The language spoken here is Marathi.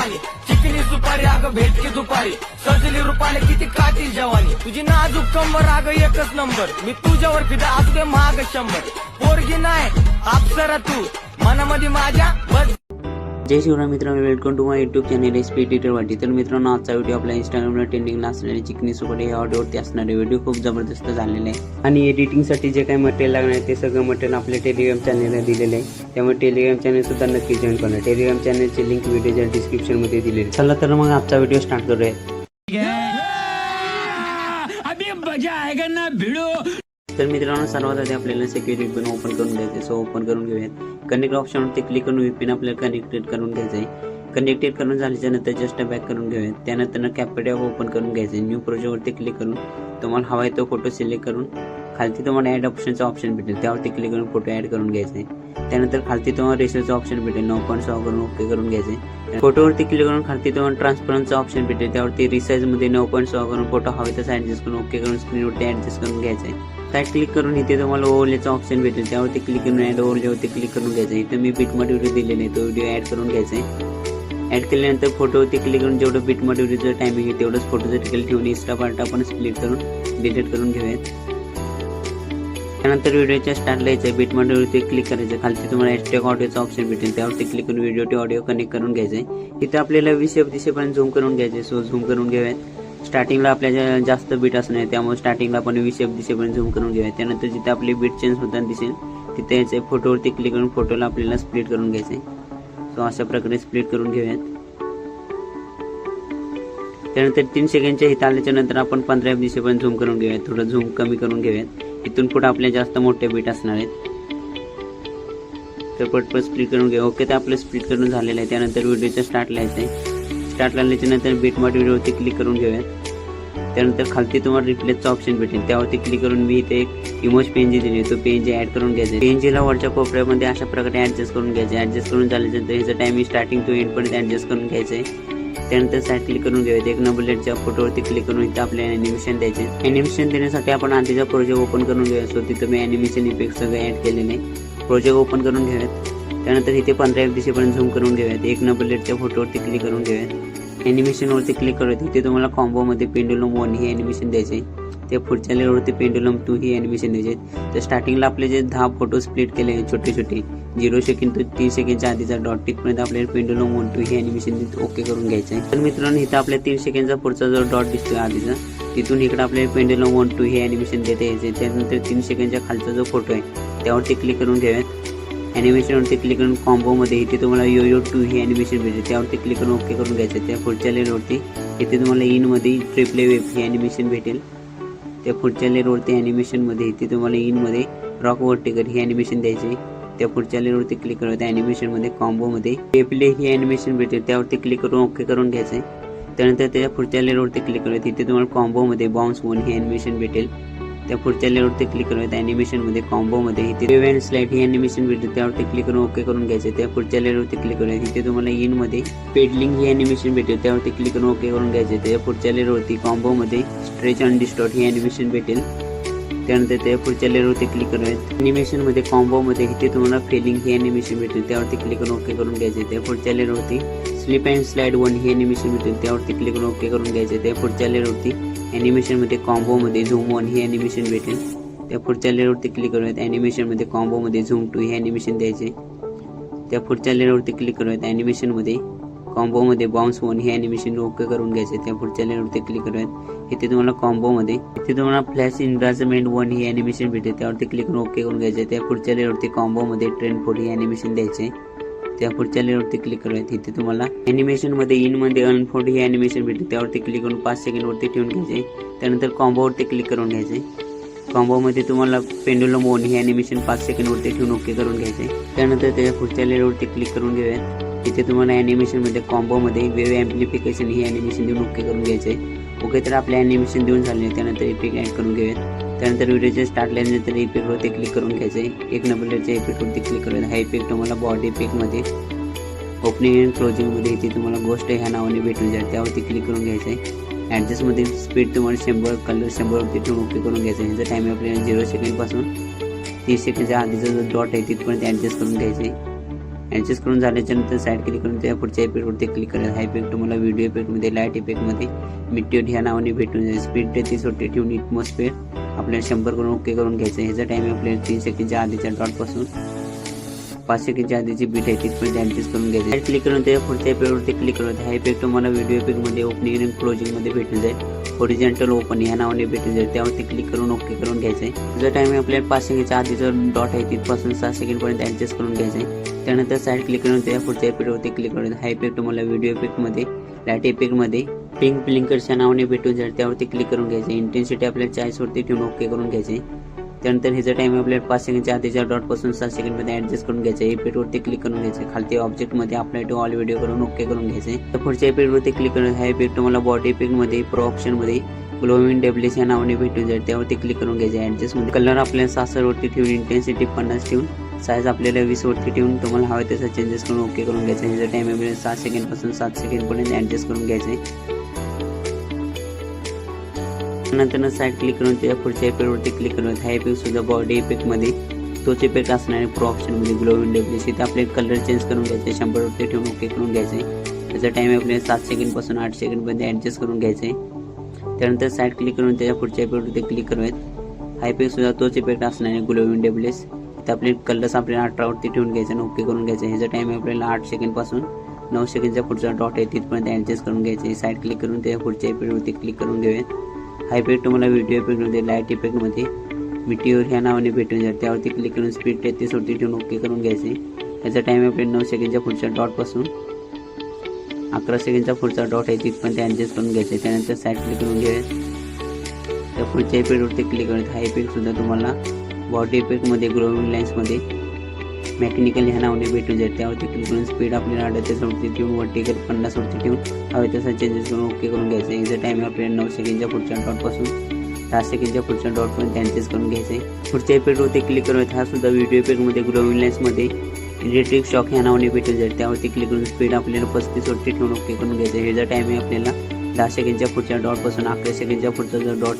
जवानी. चिकनी सुपारी अगं भेटकी दुपारी. सजली रुपाने किती काटी जवानी. तुझी नाजूक कंबर अगं एकच नंबर. मी तुझ्यावर फिदा असू दे महाग शंभर. पोरगी नाही अप्सरा तू. मनामध्ये माझ्या बस जय शिवराय मित्रांनो welcome to my YouTube channel S P detail वाटी तर मित्रांनो आजचा व्हिडिओ आपल्या इंस्टाग्रामला ट्रेंडिंगला असणारे चिकनी सुकडे या ऑडिओवरती असणारे व्हिडिओ खूप जबरदस्त झालेले आहे. आणि एडिटिंगसाठी जे काही मटेरियल लागणार आहे ते सगळं मटेरियल आपल्या टेलिग्राम चॅनलला दिलेलं आहे. त्यामुळे टेलिग्राम चॅनल सुद्धा नक्की जॉईन करणार टेलिग्राम चॅनलची लिंक व्हिडिओच्या डिस्क्रिप्शनमध्ये दिलेली आहे. चला तर मग आजचा व्हिडिओ स्टार्ट करूया. तर मित्रांनो सर्वात आधी आपल्याला सिक्युरिटी विपिन ओपन करून घ्यायचे सो ओपन करून घेऊयात. कनेक्ट ऑप्शनवरती क्लिक करून विपिन आपल्याला कनेक्टेड करून घ्यायचं आहे. कनेक्टेड करून झाल्याच्यानंतर जस्ट बॅक करून घेऊयात. त्यानंतर कॅपेट ओपन करून घ्यायचं न्यू प्रोजेक्टवरती क्लिक करून तुम्हाला हवा आहे तो फोटो सिलेक्ट करून खालती तुम्हाला ॲड ऑप्शनचा ऑप्शन भेटेल. त्यावरती क्लिक करून फोटो ॲड करून घ्यायचे त्यानंतर खालती तुम्हाला रेशोचा ऑप्शन भेटेल. नऊ पॉईंट सहा करून ओके करून घ्यायचे फोटोवरती क्लिक करून खालती तुम्हाला ट्रान्सपरन्सचा ऑप्शन भेटेल. त्यावरती रिसाईजमध्ये नऊ पॉईंट सहा करून फोटो हवे तसं ॲडजस्ट करून ओके करून स्क्रीनवरती ॲडजस्ट करून घ्यायचं आहे. काय क्लिक करून इथे तुम्हाला ओव्हरलेचा ऑप्शन भेटेल. त्यावरती क्लिक करून ॲड ओव्हरलेवरती क्लिक करून घ्यायचं आहे. इथं मी बिटमध्ये व्हिडिओ दिलेला आहे. तो व्हिडिओ ॲड करून घ्यायचा आहे. ॲड केल्यानंतर फोटोवरती क्लिक करून जेवढं बिटमध्ये व्हिडिओचं टायमिंग आहे तेवढंच फोटोचं ठिकाणी ठेवून एक्स्ट्रा पार्ट आपण स्प्लिट करून डिलीट करून घेऊयात. त्यानंतर व्हिडिओच्या स्टार्टला यायचं बिटमध्ये व्हिडिओ क्लिक करायचं खालती तुम्हाला एसटेक ऑडिओचा ऑप्शन भेटेल. त्यावरती क्लिक करून व्हिडिओ ते ऑडिओ कनेक्ट करून घ्यायचं आहे. इथं आपल्याला वीस एफ दिसेपर्यंत झूम करून घ्यायचे सो झूम करून घेऊयात. स्टार्टिंगला आपल्या जास्त बीट असणार त्यामुळे स्टार्टिंगला आपण वीस एफ दिसेपर्यंत झूम करून घेऊया. त्यानंतर जिथे आपली बीट चेंज होताना दिसेल तिथे याचे फोटोवरती क्लिक करून फोटोला आपल्याला स्प्लिट करून घ्यायचे सो अशा प्रकारे स्प्लिट करून घेऊयात. त्यानंतर तीन सेकंडच्या हित आल्याच्यानंतर आपण पंधरा एफ दिसेपर्यंत झूम करून घेऊयात. थोडं झूम कमी करून घेऊयात. इथून पुढे आपल्या जास्त मोठे बीट असणार आहेत. तर पटपट स्प्लिट करून घेऊ. ओके तर आपलं स्प्लिट करून झालेलं आहे. त्यानंतर व्हिडिओच्या स्टार्टला आहे स्टार्ट लागल्याच्यानंतर बीट नंतर बीटमध्ये व्हिडिओवरती क्लिक करून घेऊयात. त्यानंतर खालती तुम्हाला रिप्लेसचा ऑप्शन भेटेल. त्यावरती क्लिक करून मी इथे एक इमोज पेनजी दिली तो पेनजी ॲड करून घ्यायचा पेनजीला वरच्या कोपऱ्यामध्ये अशा प्रकारे ॲडजस्ट करून घ्यायचं ॲडजस्ट करून झाल्यानंतर ह्याचं टायमिंग स्टार्टिंग टू एंडपर्यंत ॲडजस्ट करून घ्यायचं आहे. त्यानंतर साईड क्लिक करून घेऊयात. एक नंबर लेटच्या फोटोवरती क्लिक करून इथं आपल्याला ॲनिमेशन द्यायचे ॲनिमेशन देण्यासाठी आपण आधीचा प्रोजेक्ट ओपन करून घेऊया सो तिथं मी ॲनिमेशन इफेक्ट सगळं ॲड केलेले प्रोजेक्ट ओपन करून घेऊयात. त्यानंतर इथे पंधरा एक दिवशीपर्यंत झूम करून घेऊयात. एक नंबर लेटच्या फोटोवरती क्लिक करून घेऊयात. ॲनिमेशनवरती क्लिक करूयात इथे तुम्हाला कॉम्बोमध्ये पेंडुलम वन हे ॲनिमेशन द्यायचे आहे त्या पुढच्या लेअरवरती पेंडुलम टू ही ॲनिमेशन द्यायचे आहेत. तर स्टार्टिंगला आपले जे दहा फोटो स्प्लिट केले छोटे छोटे झिरो सेकंड ते तीन सेकंडच्या आधीचा डॉट टिकपर्यंत आपल्याला पेंडुलम वन टू ही ॲनिमेशन ओके करून घ्यायचं आहे तर मित्रांनो इथं आपल्या तीन सेकंडचा पुढचा जो डॉट दिसतोय आधीचा तिथून इकडे आपल्याला पेंडुलम वन टू हे ॲनिमेशन देता यायचे त्यानंतर तीन सेकंडच्या खालचा जो फोटो आहे त्यावरती क्लिक करून घ्याव्यात ॲनिमेशनवरती क्लिक करून कॉम्बोमध्ये इथे तुम्हाला यो यो टू ही ॲनिमेशन भेटेल. त्यावरती क्लिक करून ओके करून घ्यायचं. त्या पुढच्या लेअरवरती इथे तुम्हाला इनमध्ये ट्रिपले वेब ही ॲनिमेशन भेटेल. त्या पुढच्या लेअरवरती ॲनिमेशनमध्ये इथे तुम्हाला इनमध्ये रॉक वर्टिकर ही ॲनिमेशन द्यायची. त्या पुढच्या लेअरवरती क्लिक करून त्या ॲनिमेशनमध्ये कॉम्बोमध्ये पेपले ही ॲनिमेशन भेटेल. त्यावरती क्लिक करून ओके करून घ्यायचं आहे. त्यानंतर त्याच्या पुढच्या लेअरवरती क्लिक करूया तिथे तुम्हाला कॉम्बोमध्ये बाउन्स वन ही ॲनिमेशन भेटेल. त्या पुढच्या लेअरवरती क्लिक करूया ॲनिमेशनमध्ये कॉम्बोमध्ये इथे वेव अँड स्लाइड ही ॲनिमेशन भेटेल त्यावरती क्लिक करून ओके करून घ्यायचं. त्या पुढच्या लेअरवरती क्लिक करूया. तिथे तुम्हाला इनमध्ये पेडलिंग ही ॲनिमेशन भेटेल त्यावरती क्लिक करून ओके करून घ्यायचे. त्या पुढच्या लेअरवरती कॉम्बोमध्ये स्ट्रेच अँड डिस्टॉट ही ॲनिमेशन भेटेल. त्यानंतर त्या पुढच्या लेअरवरती क्लिक करूयात. ॲनिमेशनमध्ये कॉम्बोमध्ये इथे तुम्हाला फेलिंग ही ॲनिमेशन भेटेल. त्यावरती क्लिक करून ओके करून घ्यायचे त्या पुढच्या लेअरवरती स्लिप अँड स्लाइड वन ही ॲनिमेशन भेटेल. त्यावरती क्लिक करून ओके करून घ्यायचे त्या पुढच्या लेअरवरती ॲनिमेशनमध्ये कॉम्बोमध्ये झूम वन ही ॲनिमेशन भेटेल. त्या पुढच्या लेअरवरती क्लिक करूयात. ॲनिमेशनमध्ये कॉम्बोमध्ये झूम टू ही ॲनिमेशन द्यायचे त्या पुढच्या लेअरवरती क्लिक करूयात. ॲनिमेशनमध्ये कॉम्बोमध्ये बाउन्स वन हे ॲनिमेशन ओके करून घ्यायचे त्या पुढच्या लेअरवरती क्लिक करूयात. इथे तुम्हाला कॉम्बोमध्ये इथे तुम्हाला फ्लॅश इन्व्हायरमेंट वन ही ॲनिमेशन भेटेल. त्यावरती क्लिक करून ओके करून घ्यायचे त्या पुढच्या लेअरवरती कॉम्बोमध्ये ट्रेन फोर ही ॲनिमेशन द्यायचे त्या पुढच्या लेअरवरती क्लिक करायचं इथे तुम्हाला ॲनिमेशनमध्ये इनमध्ये अनफोल्ड ही ॲनिमेशन भेटेल. त्यावरती क्लिक करून पाच सेकंडवरती ठेवून घ्यायचे त्यानंतर कॉम्बोवरती क्लिक करून घ्यायचे कॉम्बोमध्ये तुम्हाला पेंडुलम वन ही ॲनिमेशन पाच सेकंडवरती ठेवून ओके करून घ्यायचे त्यानंतर त्याच्या पुढच्या लेअरवरती क्लिक करून घेऊयात. तिथे तुम्हाला ॲनिमेशनमध्ये कॉम्बोमध्ये वेव ॲम्प्लिफिकेशन ही ॲनिमेशन देऊन ओके करून घ्यायचे ओके तर आपले ॲनिमेशन देऊन झाले. त्यानंतर इफेक्ट ॲड करून घेऊयात. त्यानंतर व्हिडिओच्या स्टार्ट लाईननंतर इफेक्टवरती क्लिक करून घ्यायचे एक नंबरच्या इफेक्टवरती क्लिक करून हा इफेक्ट तुम्हाला बॉडी इफेक्टमध्ये ओपनिंग अँड क्लोजिंगमध्ये इथे तुम्हाला गोष्ट ह्या नावाने भेटून जाईल. त्यावरती क्लिक करून घ्यायचं आहे ॲडजस्टमध्ये स्पीड तुम्हाला शंभर कलर शंभरवरती ठेवून ओके करून घ्यायचं आहे ह्याचा टाईम आपल्याला झिरो सेकंडपासून तीस सेकंडच्या आधीचा जो डॉट आहे तिथपर्यंत ॲडजस्ट करून घ्यायचं आहे ॲडजस्ट करून झाल्याच्यानंतर साईड क्लिक करून त्या पुढच्या इफेक्टवरती क्लिक करायचं हा इफेक्ट तुम्हाला व्हिडिओ इफेक्टमध्ये लाइट इफेक्टमध्ये मिट्योड ह्या नावाने भेटून जाईल. स्पीड तीस वरती ठेवून इटमॉस्फिअर आपल्याला शंभर करून ओके करून घ्यायचं. ह्याचा टाईम आपल्याला तीन सेकंडच्या आधीच्या डॉटपासून पाच सेकंडच्या आधीची बीट आहे तिथपर्यंत ॲडजस्ट करून घ्यायचं. साईड क्लिक करून त्याच्या पुढच्या इफेक्टवरती क्लिक करत हा इफेक्ट तुम्हाला व्हिडिओ इफेक्टमध्ये ओपनिंग आणि क्लोजिंगमध्ये भेटून जाईल. ओरिजेंटल ओपन ह्या नावाने भेटून जाईल. त्यावरती क्लिक करून ओके करून घ्यायचं आहे. जर टाईम आपल्याला पाच सेकंडच्या आधीचं डॉट आहे तिथपासून सहा सेकंडपर्यंत ॲडजस्ट करून घ्यायचं आहे. त्यानंतर साईड क्लिक करून त्या पुढच्या इफेक्टवरती क्लिक करून हा इफेक्ट तुम्हाला व्हिडिओ इफेक्टमध्ये लाइट इफेक्टमध्ये पिंक ब्लिंकर्सच्या नावाने भेटून जाईल. त्यावरती क्लिक करून घ्यायचे. इंटेन्सिटी आपल्याला चाळीसवरती ठेवून ओके करून घ्यायचे. त्यानंतर ह्याचा टाईम आपल्याला पाच सेकंडच्या आधीच्या डॉटपासून सात सेकंडमध्ये ॲडजस्ट करून घ्यायचं. इफेक्टवरती क्लिक करून घ्यायचं. खालती ऑब्जेक्टमध्ये अप्लाय टू ऑल व्हिडिओ करून ओके करून घ्यायचे. तर पुढच्या इफेक्टवरती क्लिक करून हा इफेक्ट तुम्हाला बॉडी इफेक्टमध्ये प्रो ऑप्शनमध्ये ग्लोविंग डेब्लेस या नावाने भेटून जाईल. त्यावरती क्लिक करून घ्यायचे. ॲडजस्टमध्ये कलर आपल्याला सासरवरती ठेवून इंटेन्सिटी पन्नास ठेवून साईज आपल्याला वीसवरती ठेवून तुम्हाला हवे त्याचा चेंजेस करून ओके करून घ्यायचं. आहे ह्याचा टाईम आपल्याला सात सेकंडपासून सात सेकंडपर्यंत ॲडजस्ट करून घ्यायचं. आहे नंतर साईड क्लिक करून त्याच्या पुढच्या इफेक्टवरती क्लिक करून हा इफेक्ट सुद्धा बॉडी इफेक्टमध्ये तोच इफेक्ट असणार प्रो ऑप्शनमध्ये ग्लो डेब्लिस तिथे आपले कलर चेंज करून घ्यायचे शंभरवरती ठेवून ओके करून घ्यायचे. त्याचा टाईम आपल्याला सात सेकंडपासून आठ सेकंडपर्यंत ॲडजस्ट करून घ्यायचे. त्यानंतर साईड क्लिक करून त्याच्या पुढच्या इफेक्टवरती क्लिक करूयात. हा इफेक्ट सुद्धा तोच इफेक्ट असणार ग्लो ग्लोविंग तर आपली आपले कलर्स आपल्याला अठरावरती ठेवून घ्यायचं आणि ओके करून घ्यायचे. ह्याचा टाईम आपल्याला आठ सेकंडपासून नऊ सेकंडचा पुढचा डॉट आहे तिथपर्यंत ॲडजस्ट करून घ्यायचे. साईड क्लिक करून त्या पुढच्या इफेक्टवरती क्लिक करून घेऊयात हा इफेक्ट तुम्हाला व्हिडिओ इफेक्टमध्ये लाइट इफेक्टमध्ये मिटीवर ह्या नावाने भेटून जाईल. त्यावरती क्लिक करून स्पीड तेहतीस वरती ठेवून ओके करून घ्यायचे. त्याचा टाईम आपल्याला नऊ सेकंडच्या पुढच्या डॉटपासून अकरा सेकंडचा पुढचा डॉट आहे तिथपर्यंत ॲडजस्ट करून घ्यायचे. त्यानंतर साईड क्लिक करून घेऊयात त्या पुढच्या इफेक्टवरती क्लिक करत हा इफेक्टसुद्धा तुम्हाला बॉडी इफेक्टमध्ये ग्रोविंग लाईन्समध्ये मेकॅनिकल ह्या नावाने भेटून जाईल त्यावरती क्लिक करून स्पीड आपल्याला अडतीस वरती ठेवून वर्टिकल पन्नास वरती ठेवून हवे तसा चेंजेस करून ओके करून घ्यायचं. याचा टाईम आपल्याला नऊ सेकंडच्या पुढच्या डॉटपासून दहा सेकंडच्या पुढच्या डॉटपर्यंत ॲडजस्ट करून घ्यायचं. आहे पुढच्या इफेक्टवरती क्लिक करून हा सुद्धा व्हिडिओ इफेक्टमध्ये ग्रोविंग लाईन्समध्ये इलेक्ट्रिक शॉक ह्या नावाने भेटून जाईल त्यावरती क्लिक करून स्पीड आपल्याला पस्तीस वरती ठेवून ओके करून घ्यायचं. आहे ह्याचा टायमिंग आपल्याला दहा सेकंडच्या पुढच्या डॉटपासून अकरा सेकंडच्या पुढचा जर डॉट